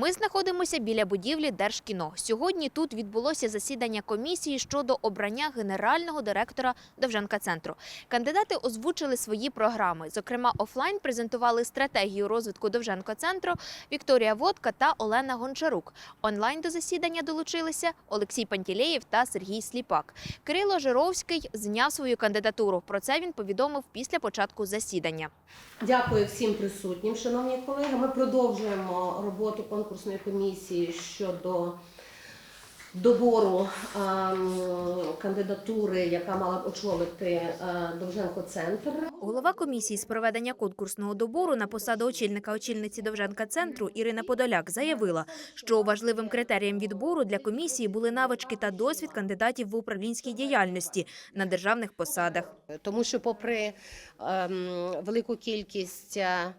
Ми знаходимося біля будівлі Держкіно. Сьогодні тут відбулося засідання комісії щодо обрання генерального директора Довженка центру. Кандидати озвучили свої програми. Зокрема, офлайн презентували стратегію розвитку Довженко центру Вікторія Водка та Олена Гончарук. Онлайн до засідання долучилися Олексій Пантілеєв та Сергій Сліпак. Кирило Жировський зняв свою кандидатуру. Про це він повідомив після початку засідання. Дякую всім присутнім, шановні колеги. Ми продовжуємо роботу конкурсної комісії щодо добору ем, кандидатури, яка мала б очолити е, Довженко центр. Голова комісії з проведення конкурсного добору на посаду очільника очільниці Довженка центру Ірина Подоляк заявила, що важливим критерієм відбору для комісії були навички та досвід кандидатів в управлінській діяльності на державних посадах. Тому що, попри ем, велику кількість е,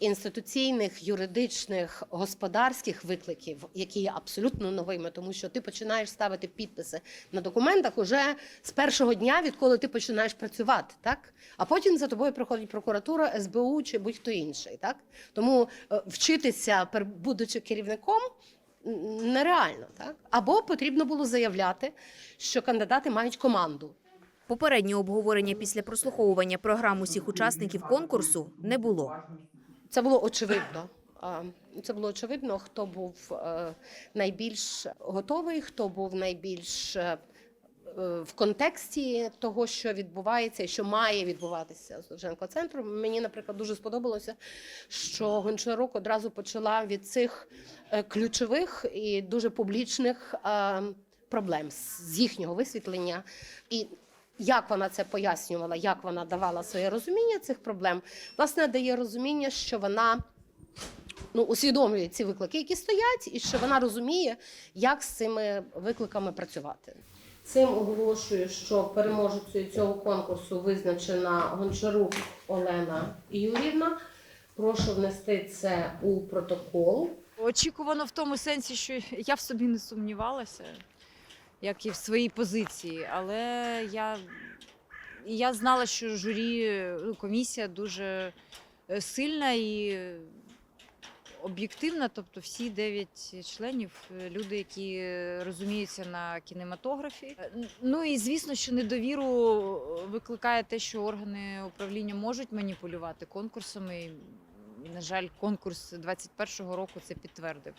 інституційних, юридичних, господарських викликів, які є абсолютно новими, тому що ти починаєш ставити підписи на документах уже з першого дня, відколи ти починаєш працювати, так а потім за тобою приходить прокуратура, СБУ чи будь-хто інший. Так тому е, вчитися, будучи керівником. Нереально, так або потрібно було заявляти, що кандидати мають команду. Попереднє обговорення після прослуховування програм усіх учасників конкурсу не було. Це було очевидно. Це було очевидно, хто був е, найбільш готовий, хто був найбільш е, в контексті того, що відбувається і що має відбуватися з Довженко центром. Мені, наприклад, дуже сподобалося, що Гончарук одразу почала від цих е, ключових і дуже публічних проблем з їхнього висвітлення. І як вона це пояснювала, як вона давала своє розуміння цих проблем, власне, дає розуміння, що вона ну, усвідомлює ці виклики, які стоять, і що вона розуміє, як з цими викликами працювати. Цим оголошую, що переможецею цього конкурсу визначена Гончарук Олена Юрівна. Прошу внести це у протокол. Очікувано в тому сенсі, що я в собі не сумнівалася, як і в своїй позиції. Але я, я знала, що журі, ну, комісія дуже е, сильна і об'єктивна. Тобто всі дев'ять членів е, люди, які розуміються на кінематографі. Е, Ну і звісно, що недовіру викликає те, що органи управління можуть маніпулювати конкурсами. На жаль, конкурс 21-го року це підтвердив,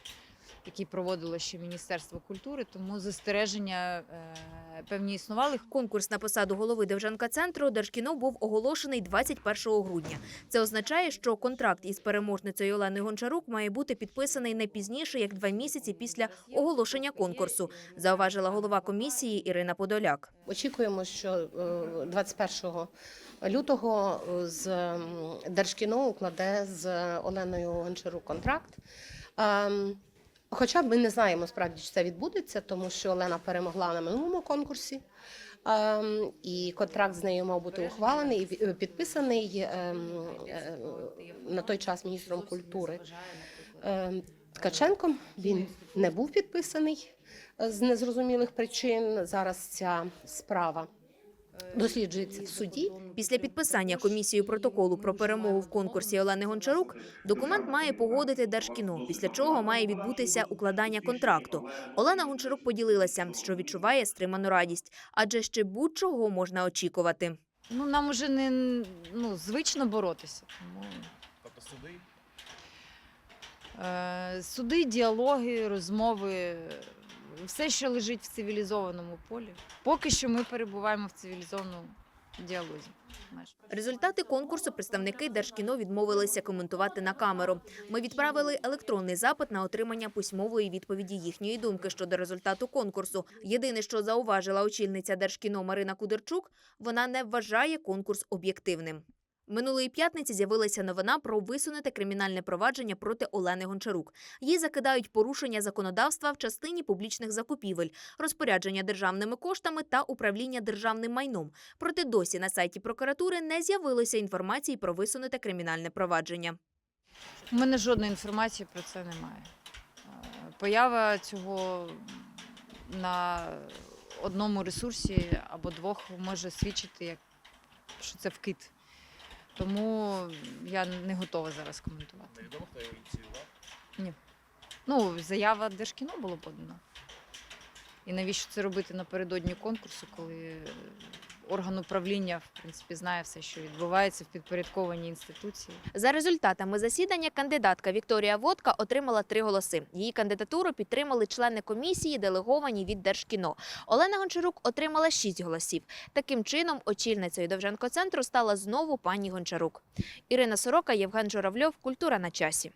який проводило ще Міністерство культури. Тому застереження е, певні існували. Конкурс на посаду голови Довженка центру Держкіно був оголошений 21 грудня. Це означає, що контракт із переможницею Оленою Гончарук має бути підписаний не пізніше як два місяці після оголошення конкурсу, зауважила голова комісії Ірина Подоляк. Очікуємо, що е, 21 лютого е, з Держкіно укладе з Оленою Гончарук контракт. Хоча ми не знаємо справді, чи це відбудеться, тому що Олена перемогла на минулому конкурсі. Ем, І контракт з нею мав бути ухвалений і ві- підписаний ем, е, на той час міністром культури Ем, Ткаченком. Він не був підписаний е, з незрозумілих причин. Зараз ця справа досліджується в суді. Після підписання комісією протоколу про перемогу в конкурсі Олени Гончарук документ має погодити Держкіно, після чого має відбутися укладання контракту. Олена Гончарук поділилася, що відчуває стриману радість, адже ще будь-чого можна очікувати. Ну нам уже не ну, звично боротися. Тому Тобто суди Е, Суди, діалоги, розмови, все, що лежить в цивілізованому полі. Поки що ми перебуваємо в цивілізованому діалозі. Результати конкурсу представники Держкіно відмовилися коментувати на камеру. Ми відправили електронний запит на отримання письмової відповіді їхньої думки щодо результату конкурсу. Єдине, що зауважила очільниця Держкіно Марина Кудерчук, вона не вважає конкурс об'єктивним. Минулої п'ятниці з'явилася новина про висунуте кримінальне провадження проти Олени Гончарук. Їй закидають порушення законодавства в частині публічних закупівель, розпорядження державними коштами та управління державним майном. Проте досі на сайті прокуратури не з'явилося інформації про висунуте кримінальне провадження. У мене жодної інформації про це немає. Е, Поява цього на одному ресурсі або двох може свідчити, що це вкид. Тому я не готова зараз коментувати. невідомо, хто його ініціював. Ні. Ну, заява Держкіно було подано. І навіщо це робити напередодні конкурсу, коли орган управління в принципі знає все, що відбувається в підпорядкованій інституції. За результатами засідання кандидатка Вікторія Водка отримала три голоси. Її кандидатуру підтримали члени комісії, делеговані від Держкіно. Олена Гончарук отримала шість голосів. Таким чином, очільницею Довженко центру стала знову пані Гончарук. Ірина Сорока, Євген Журавльов. Культура на часі.